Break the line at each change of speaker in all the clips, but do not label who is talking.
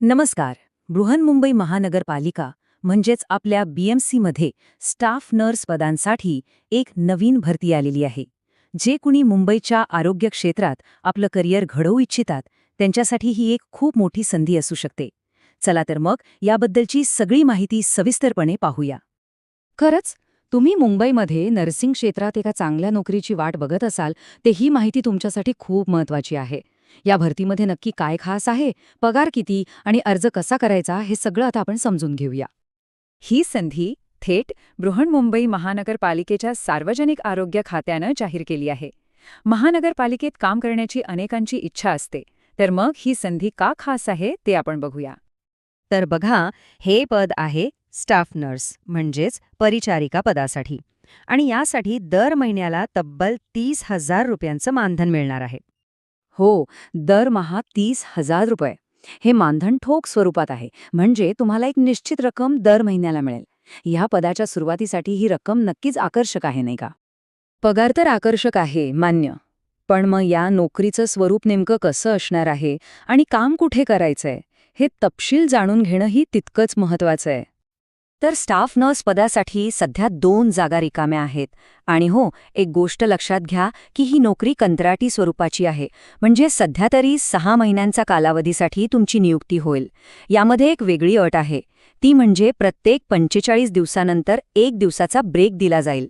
नमस्कार. बृहन्मुंबई महानगरपालिका म्हणजेच आपल्या बीएमसीमध्ये स्टाफ नर्स पदांसाठी एक नवीन भरती आलेली आहे. जे कुणी मुंबईच्या आरोग्य क्षेत्रात आपलं करिअर घडवू इच्छितात त्यांच्यासाठी ही एक खूप मोठी संधी असू शकते. चला तर मग याबद्दलची सगळी माहिती सविस्तरपणे पाहूया. खरंच तुम्ही मुंबईमध्ये नर्सिंग क्षेत्रात एका चांगल्या नोकरीची वाट बघत असाल ते ही माहिती तुमच्यासाठी खूप महत्वाची आहे. या भरतीमध्ये नक्की काय खास आहे पगार किती आणि अर्ज कसा करायचा हे सगळं आता आपण समजून घेऊया. ही संधी थेट बृहन्मुंबई महानगरपालिकेच्या सार्वजनिक आरोग्य खात्यानं जाहीर केली आहे. महानगरपालिकेत काम करण्याची अनेकांची इच्छा असते तर मग ही संधी का खास आहे ते आपण बघूया.
तर बघा हे पद आहे स्टाफ नर्स म्हणजेच परिचारिका पदासाठी. आणि यासाठी दर महिन्याला तब्बल तीस हजार रुपयांचं मानधन मिळणार आहे.
हो दरमहा तीस हजार रुपये. हे मानधन ठोक स्वरूपात आहे. म्हणजे तुम्हाला एक निश्चित रक्कम दर महिन्याला मिळेल. ह्या पदाच्या सुरुवातीसाठी ही रक्कम नक्कीच आकर्षक आहे नाही का? पगार तर आकर्षक आहे मान्य. पण मग या नोकरीचं स्वरूप नेमकं कसं असणार आहे? आणि काम कुठे करायचंय? हे तपशील जाणून घेणंही तितकंच महत्वाचं आहे.
तर स्टाफ नर्स पदासाठी सध्या दोन जागा रिकाम्या आहेत. आणि हो एक गोष्ट लक्षात घ्या की ही नोकरी कंत्राटी स्वरूपाची आहे. म्हणजे सध्या तरी सहा महिन्यांचा कालावधीसाठी तुमची नियुक्ती होईल. यामध्ये एक वेगळी अट आहे. ती म्हणजे प्रत्येक पंचेचाळीस दिवसानंतर एक दिवसाचा ब्रेक दिला जाईल.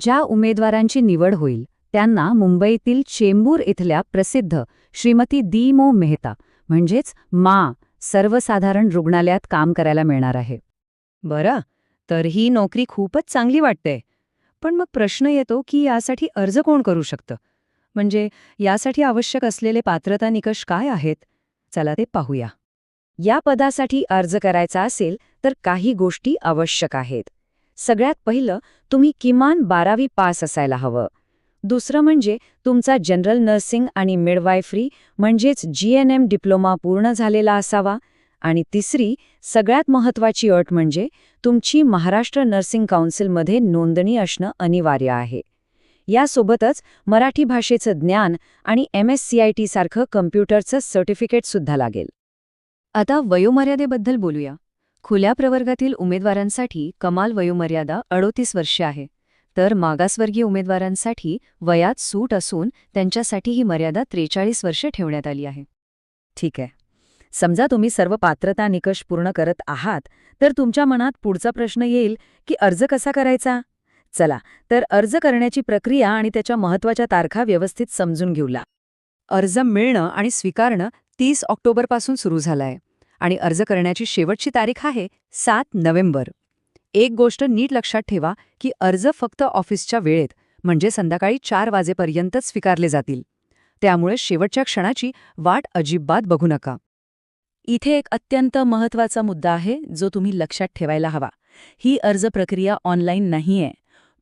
ज्या उमेदवारांची निवड होईल त्यांना मुंबईतील चेंबूर इथल्या प्रसिद्ध श्रीमती दी मो मेहता म्हणजेच मा सर्वसाधारण रुग्णालयात काम करायला मिळणार आहे.
बरं तर ही नोकरी खूपच चांगली वाटते पण मग प्रश्न येतो की यासाठी अर्ज कोण करू शकतं? म्हणजे यासाठी आवश्यक असलेले पात्रता निकष काय आहेत? चला ते पाहूया.
या पदासाठी अर्ज करायचा असेल तर काही गोष्टी आवश्यक आहेत. सगळ्यात पहिलं तुम्ही किमान बारावी पास असायला हवं. दुसरं म्हणजे तुमचा जनरल नर्सिंग आणि मिडवायफ्री म्हणजेच जीएनएम डिप्लोमा पूर्ण झालेला असावा. आणि तिसरी सगळ्यात महत्वाची अट म्हणजे तुमची महाराष्ट्र नर्सिंग काउन्सिलमध्ये नोंदणी असणं अनिवार्य आहे. यासोबतच मराठी भाषेचं ज्ञान आणि M S C I T सारखं कम्प्युटरचं सर्टिफिकेटसुद्धा लागेल.
आता वयोमर्यादेबद्दल बोलूया. खुल्या प्रवर्गातील उमेदवारांसाठी कमाल वयोमर्यादा अडोतीस वर्षे आहे. तर मागासवर्गीय उमेदवारांसाठी वयात सूट असून त्यांच्यासाठी ही मर्यादा त्रेचाळीस वर्षे ठेवण्यात आली आहे.
ठीक आहे. समजा तुम्ही सर्व पात्रता निकष पूर्ण करत आहात तर तुमच्या मनात पुढचा प्रश्न येईल की अर्ज कसा करायचा? चला तर अर्ज करण्याची प्रक्रिया आणि त्याच्या महत्त्वाच्या तारखा व्यवस्थित समजून घेऊला अर्ज मिळणं आणि स्वीकारणं तीस ऑक्टोबरपासून सुरू झालाय आणि अर्ज करण्याची शेवटची तारीख आहे सात नोव्हेंबर. एक गोष्ट नीट लक्षात ठेवा की अर्ज फक्त ऑफिसच्या वेळेत म्हणजे संध्याकाळी चार वाजेपर्यंतच स्वीकारले जातील. त्यामुळे शेवटच्या क्षणाची वाट अजिबात बघू नका. इथे एक अत्यंत महत्त्वाचा मुद्दा आहे जो तुम्ही लक्षात ठेवायला हवा. ही अर्ज प्रक्रिया ऑनलाईन नाहीये.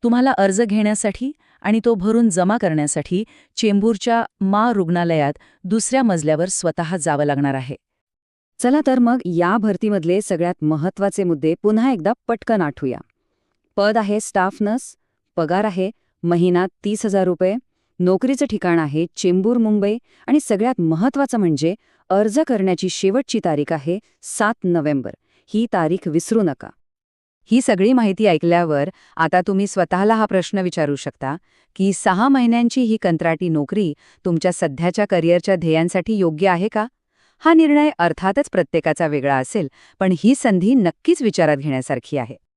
तुम्हाला अर्ज घेण्यासाठी आणि तो भरून जमा करण्यासाठी चेंबूरच्या मा रुग्णालयात दुसऱ्या मजल्यावर स्वतः जावं लागणार आहे. चला तर मग या भरतीमधले सगळ्यात महत्त्वाचे मुद्दे पुन्हा एकदा पटकन आठवूया. पद आहे स्टाफ नर्स पगार आहे महिना तीस हजार रुपये नोकरीचं ठिकाण आहे चेंबूर मुंबई आणि सगळ्यात महत्वाचं म्हणजे अर्ज करण्याची शेवटची तारीख आहे सात नोव्हेंबर. ही तारीख विसरू नका. ही सगळी माहिती ऐकल्यावर आता तुम्ही स्वतःला हा प्रश्न विचारू शकता की सहा महिन्यांची ही कंत्राटी नोकरी तुमच्या सध्याच्या करिअरच्या ध्येयांसाठी योग्य आहे का? हा निर्णय अर्थातच प्रत्येकाचा वेगळा असेल पण ही संधी नक्कीच विचारात घेण्यासारखी आहे.